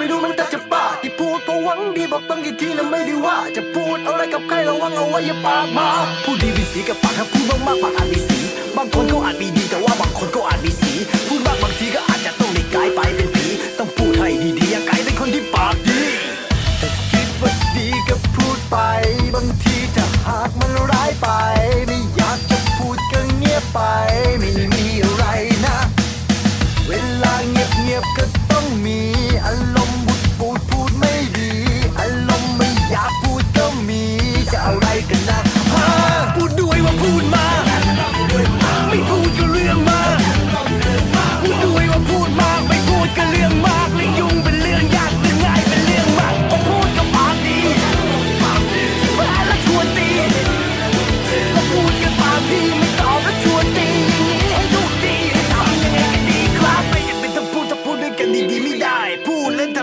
ไม่รู้มันแต่จะบ้าที่พูดเพราะหวังดีบอกตั้งกี่ทีแล้วไม่ได้ว่า จะพูดอะไรกับใครระวังเอาไว้อย่าปากมา พูดดีมีสีกับปากถ้าพูดมากๆปากอาจมีสี บางคนก็อาจมีดีแต่ว่าบางคนก็อาจมีสี พูดมากบางทีก็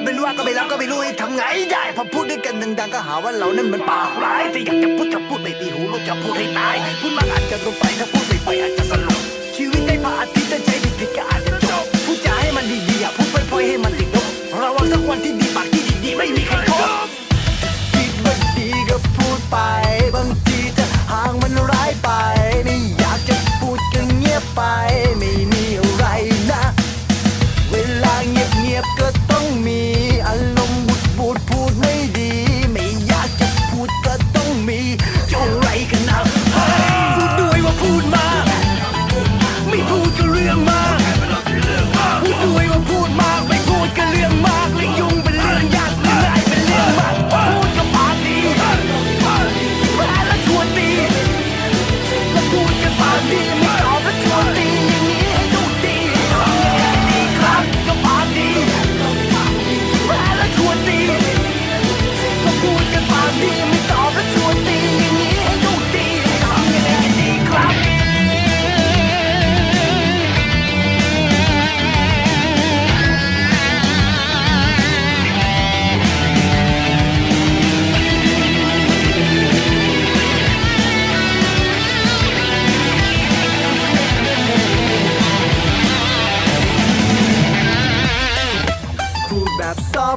ไม่รู้ว่าก็ไม่รับก็ไม่รู้ทำไงได้พอพูดด้วยกันดังๆก็หาว่าเรานั้นมันปากร้ายแต่อยากจะพูดจะพูดไม่ดีหูเราจะพูดให้ตายพูดมากอาจจะลงไปถ้าพูดไม่ไปอาจ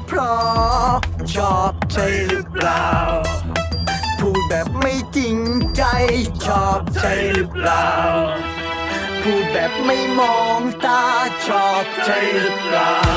เพราะชอบใช่หรือเปล่า พูดแบบไม่จริงใจชอบใช่หรือเปล่า พูดแบบไม่มองตาชอบใช่หรือเปล่า